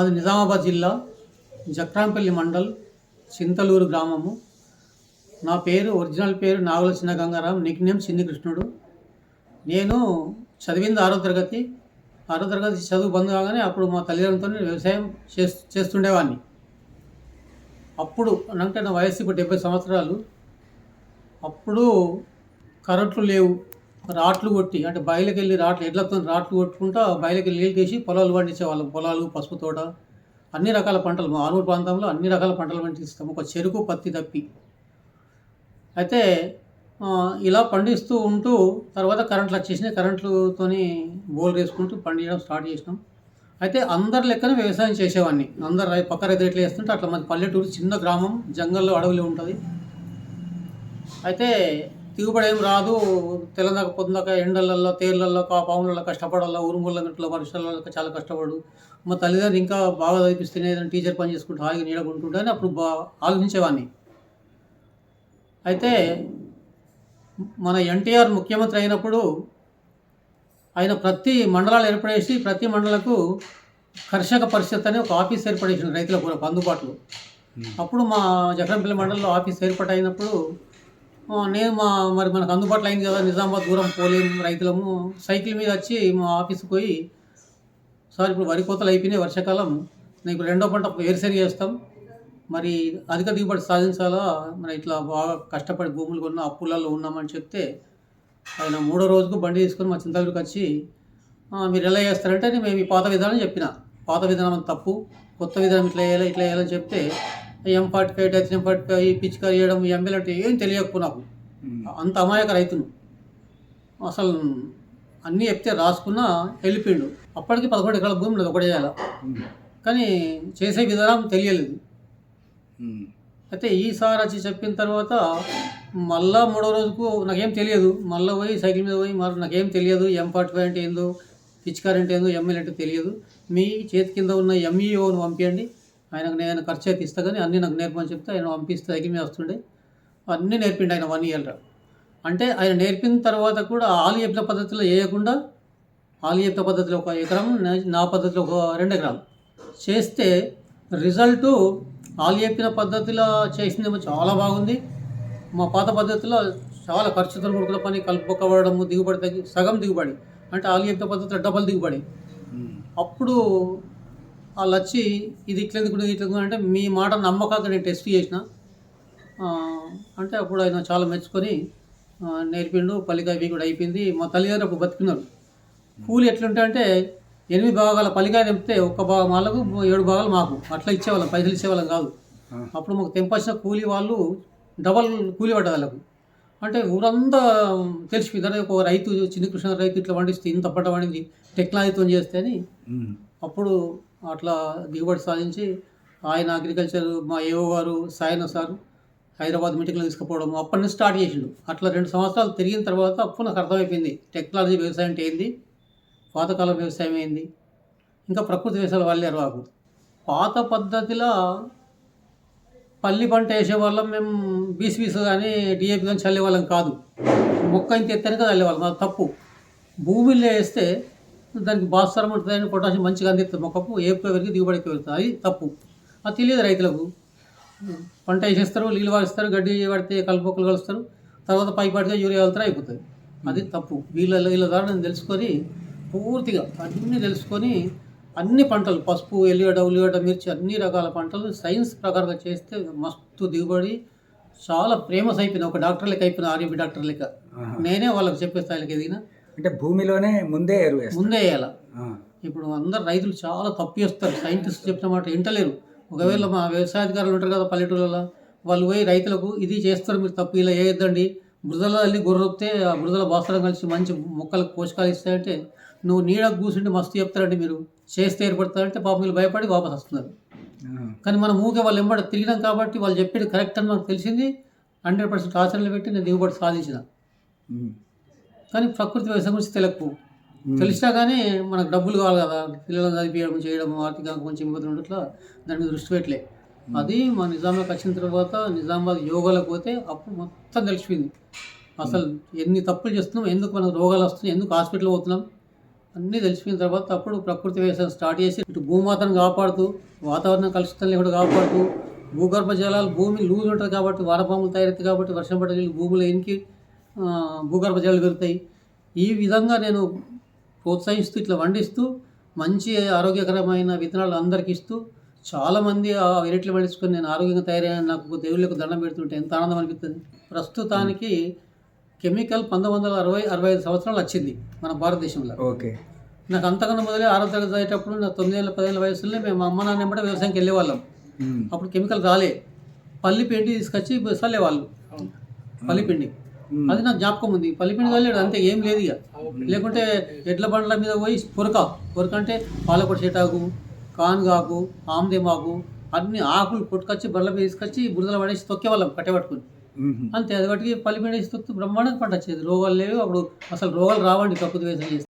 మాది నిజామాబాద్ జిల్లా జక్రాంపల్లి మండల్ చింతలూరు గ్రామము. నా పేరు ఒరిజినల్ పేరు నాగుల చిన్న గంగారాం నిక్నేమ్ చిన్ని కృష్ణుడు. నేను చదివింది ఆరో తరగతి. ఆరో తరగతి చదువు బంద్ కాగానే అప్పుడు మా తల్లిదండ్రులతో వ్యవసాయం చేస్ చేస్తుండేవాడిని అప్పుడు అంటే నా వయసు ఇప్పుడు డెబ్బై సంవత్సరాలు. అప్పుడు కరెంట్లు లేవు. రాట్లు కొట్టి అంటే బయలుకి వెళ్ళి రాట్లు ఎడ్లతో రాట్లు కొట్టుకుంటా బయలుకి నీళ్ళు తీసి పొలాలు పండించేవాళ్ళం. పొలాలు పసుపు తోట అన్ని రకాల పంటలు. మా ఆనూరు ప్రాంతంలో అన్ని రకాల పంటలు పండిస్తాం. ఒక చెరుకు పత్తి తప్పి. అయితే ఇలా పండిస్తూ ఉంటూ తర్వాత కరెంట్లు వచ్చేసినాయి. కరెంట్లతోని బోల్ వేసుకుంటూ పండించడం స్టార్ట్ చేసినాం. అయితే అందరి లెక్కన వ్యవసాయం చేసేవాడిని. అందరు రై పక్క రైతు ఎట్లా వేస్తుంటే అట్లా మాది పల్లెటూరు చిన్న గ్రామం జంగల్లో అడవులు ఉంటుంది. అయితే దిగుబడి ఏం రాదు. తెల్లదాక పొద్దుదాక ఎండలల్లో తేళ్ళల్లో కా పాములలో కష్టపడాలా ఉరుముల ఇట్లా వర్షాలలో చాలా కష్టపడు. మా తల్లిదండ్రులు ఇంకా బాగా చదివిస్తేనే ఏదైనా టీచర్ పని చేసుకుంటూ హాయిగా నీడకుంటుంటే అని అప్పుడు బా ఆలోచించేవాడిని అయితే మన ఎన్టీఆర్ ముఖ్యమంత్రి అయినప్పుడు ఆయన ప్రతి మండలాలు ఏర్పడేసి ప్రతి మండలకు కర్షక పరిషత్ అని ఒక ఆఫీస్ ఏర్పడేసింది రైతుల కొరకు అందుబాటులో. అప్పుడు మా జగన్పల్లి మండలంలో ఆఫీస్ ఏర్పాటు అయినప్పుడు నేను మా మరి మనకు అందుబాటులో అయింది కదా నిజామాబాద్ దూరం పోలేము రైతులము. సైకిల్ మీద వచ్చి మా ఆఫీస్కి పోయి సార్ ఇప్పుడు వరి కోతలు అయిపోయినాయి వర్షాకాలం నేను ఇప్పుడు రెండో పంట వేరుశెనగ చేస్తాం మరి అధిక దిగుబడి సాధించాలా? మరి ఇట్లా బాగా కష్టపడి భూములు కొన్న అప్పులలో ఉన్నామని చెప్తే ఆయన మూడో రోజుకు బండి తీసుకొని మా చింతలూరుకి వచ్చి మీరు ఎలా చేస్తారంటే మేము ఈ పాత విధానం చెప్పిన. పాత విధానం తప్పు కొత్త విధానం ఇట్లా వేయాలి ఇట్లా వేయాలని చెప్తే ఎం ఫార్టీ ఫైవ్ డెత్ ఎం ఫార్టీ ఫైవ్ పిచ్చికారి చేయడం ఎంఎల్ అంటే ఏం తెలియకపో నాకు. అంత అమాయక రైతును అసలు అన్నీ చెప్తే రాసుకున్నా వెళ్ళిపోయిండు. అప్పటికి పదకొండు ఎకరాల భూమి ఉన్నది ఒకటి చేయాలి కానీ చేసే విధానం తెలియలేదు. అయితే ఈసారి వచ్చి చెప్పిన తర్వాత మళ్ళా మూడో రోజుకు నాకేం తెలియదు. మళ్ళీ పోయి సైకిల్ మీద పోయి మరి నాకేం తెలియదు. ఎం ఫార్టీ ఫైవ్ అంటే ఏందో పిచ్చికార్ అంటే ఏందో ఎంఎల్ అంటే తెలియదు. మీ చేతి కింద ఉన్న ఎంఈఓని పంపించండి ఆయనకు నేను ఖర్చు అయితే ఇస్తా కానీ అన్నీ నాకు నేర్పని చెప్తే ఆయన పంపిస్తే మీద వస్తుండే. అన్నీ నేర్పిండు ఆయన వన్ ఇయర్ అంటే ఆయన నేర్పిన తర్వాత కూడా ఆలు చెప్పిన పద్ధతిలో వేయకుండా ఆలు చెప్పిన పద్ధతిలో ఒక ఎకరం నా- పద్ధతిలో ఒక రెండు ఎకరాలు చేస్తే రిజల్ట్ ఆలు చెప్పిన పద్ధతిలో చేసిందేమో చాలా బాగుంది. మా పాత పద్ధతిలో చాలా ఖర్చుతో కూడుకున్న పని కలుపుకోవడము దిగుబడి తగ్గి సగం దిగుబడి. అంటే ఆలు చెప్పిన పద్ధతిలో డబల్ దిగుబడి. అప్పుడు వాళ్ళు వచ్చి ఇది ఇట్లా ఎందుకు ఇట్లా అంటే మీ మాట నమ్మకాక నేను టెస్ట్ చేసిన. అంటే అప్పుడు ఆయన చాలా మెచ్చుకొని నేర్పిండు పల్లికాయ ఇవి కూడా అయిపోయింది. మా తల్లిదండ్రులు అప్పుడు బతుకున్నారు కూలి ఎట్లుంటే అంటే ఎనిమిది భాగాల పల్లికాయ తెంపితే ఒక్క భాగం వాళ్ళకు ఏడు భాగాలు మాకు. అట్లా ఇచ్చేవాళ్ళం పైసలు ఇచ్చేవాళ్ళం కాదు. అప్పుడు మాకు తెంపొచ్చిన కూలి వాళ్ళు డబల్ కూలి పడ్డది వాళ్ళకు. అంటే ఊరంతా తెలిసిపోయింది. ఒక రైతు చిన్న కృష్ణ రైతు ఇట్లా పండిస్తే ఇంత పంట పండింది టెక్నాలజీతో చేస్తే అని. అప్పుడు అట్లా దిగుబడి సాధించి ఆయన అగ్రికల్చర్ మా ఏవో గారు సాయన సార్ హైదరాబాద్ మీటింగ్లో తీసుకుపోవడం అప్పటి నుంచి స్టార్ట్ చేసిండు. అట్లా రెండు సంవత్సరాలు తిరిగిన తర్వాత అప్పుడు నాకు అర్థమైపోయింది. టెక్నాలజీ వ్యవసాయం అంటే ఏంది? పాతకాలం వ్యవసాయం ఏంది? ఇంకా ప్రకృతి వ్యవసాయాలు వాళ్ళే రాకు పాత పద్ధతిలో పల్లి పంట వేసేవాళ్ళం మేము బీసీబీస్ కానీ డిఏపి కానీ చల్లేవాళ్ళం కాదు. మొక్క ఇంత కదా చల్లేవాళ్ళం అది తప్పు. భూమిలో వేస్తే దానికి భాస్వరం ఉంటుంది పొటాషియం మంచిగా అందిస్తుంది మొక్కకు ఏపుగా పెరిగి దిగుబడి ఎక్కువ పెరుగుతుంది? అది తప్పు. అది తెలియదు రైతులకు. పంట వేసేస్తారు నీళ్ళు వాడిస్తారు గడ్డి పడితే కలుపుకొక్కలు కలుస్తారు. తర్వాత పై పడితే యూరియా వెళ్తారు అయిపోతుంది. అది తప్పు. వీళ్ళ వీళ్ళ ద్వారా నేను తెలుసుకొని పూర్తిగా అన్నీ తెలుసుకొని అన్ని పంటలు పసుపు ఎల్లిగడ్డ ఉల్లిగడ్డ మిర్చి అన్ని రకాల పంటలు సైన్స్ ప్రకారంగా చేస్తే మస్తు దిగుబడి చాలా ఫేమస్ అయిపోయింది ఒక డాక్టర్ లెక్క అయిపోయింది ఆర్యూబీ డాక్టర్ లెక్క. నేనే వాళ్ళకి చెప్పే స్థాయికి ఎదిగిన. అంటే భూమిలోనే ముందే ఎరువు ముందే వేయాల. ఇప్పుడు అందరు రైతులు చాలా తప్పు చేస్తారు. సైంటిస్ట్ చెప్పిన మాట వింటలేరు. ఒకవేళ మా వ్యవసాయ అధికారులు ఉంటారు కదా పల్లెటూళ్ళలో వాళ్ళు పోయి రైతులకు ఇది చేస్తారు మీరు తప్పు ఇలా వేయొద్దండి బురదలో వెళ్ళి గొర్రెప్తే ఆ బురదల బాసరం కలిసి మంచి మొక్కలకు పోషకాలు ఇస్తాయంటే నువ్వు నీడకు కూర్చుంటే మస్తు చెప్తారండి మీరు. చేస్తే ఏర్పడతారంటే పాపం వీళ్ళు భయపడి వాపస్ వస్తున్నారు. కానీ మనం ఊకే వాళ్ళు ఎంబడి తిరిగినాం కాబట్టి వాళ్ళు చెప్పేది కరెక్ట్ అని మనకు తెలిసింది. హండ్రెడ్ పర్సెంట్ ఆచరణలో పెట్టి నేను దిగుబడి సాధించిన. కానీ ప్రకృతి వ్యవసాయం గురించి తెలియకు తెలిసినా కానీ మనకు డబ్బులు కావాలి కదా. పిల్లలను చదివించడం చేయడం ఆర్థికంగా కొంచెం ఇబ్బందులు ఉండట్లా దాని మీద దృష్టి పెట్టలే. అది మా నిజాంలోకి వచ్చిన తర్వాత నిజామాబాద్ యోగాలకు పోతే అప్పుడు మొత్తం తెలిసిపోయింది. అసలు ఎన్ని తప్పులు చేస్తున్నాం ఎందుకు మనకు రోగాలు వస్తున్నాయి ఎందుకు హాస్పిటల్ పోతున్నాం అన్నీ తెలిసిపోయిన తర్వాత అప్పుడు ప్రకృతి వ్యవసాయం స్టార్ట్ చేసి ఇటు భూమాతను కాపాడుతూ వాతావరణం కలుషితం లేకుండా కాపాడుతూ భూగర్భ జలాలు భూమి లూజ్ ఉంటుంది కాబట్టి వానపాములు తయారవుతాయి కాబట్టి వర్షం పడే భూమిలో ఎనికి భూగర్భ జలాలు పెరుగుతాయి ఈ విధంగా నేను ప్రోత్సహిస్తూ ఇట్లా వండిస్తూ మంచి ఆరోగ్యకరమైన విత్తనాలు అందరికి ఇస్తూ చాలామంది ఆ వెరైటీలు పండించుకొని నేను ఆరోగ్యంగా తయారయ్యాను నాకు దేవుళ్ళకు దండం పెడుతుంటే ఎంత ఆనందం అనిపిస్తుంది. ప్రస్తుతానికి కెమికల్ పంతొమ్మిది వందల అరవై అరవై ఐదు సంవత్సరాలు వచ్చింది మన భారతదేశంలో. ఓకే. నాకు అంతకన్నా మొదలే ఆరో తరగతి చదివేటప్పుడు నా తొమ్మిదేళ్ళ పదేళ్ళ వయసులో మేము అమ్మ నాన్న వెంబడి వ్యవసాయంకి వెళ్ళేవాళ్ళం. అప్పుడు కెమికల్ రాలే. పల్లి పిండి తీసుకొచ్చి చల్లేవాళ్ళు పల్లి పిండి. అది నాకు జ్ఞాపకం ఉంది. పల్లి పిండి చల్లేడు అంతే ఏం లేదు ఇక. లేకుంటే ఎడ్ల బండ్ల మీద పోయి పొరక పొరక అంటే పాలకొడి చెటాకు కాన్గాకు ఆమ్దేమాకు అన్ని ఆకులు కొట్టుకొచ్చి బండ్ల మీద తీసుకొచ్చి బురదలో పడేసి తొక్కేవాళ్ళం కట్టెపట్టుకుని ఉమ్. అంతే అది బట్టి పల్లి పిండి తొక్కి బ్రహ్మాండంగా పంట వచ్చేది రోగాలు లేవు అప్పుడు అసలు రోగాలు రావండి ప్రకృతి వ్యవసాయం చేస్తే.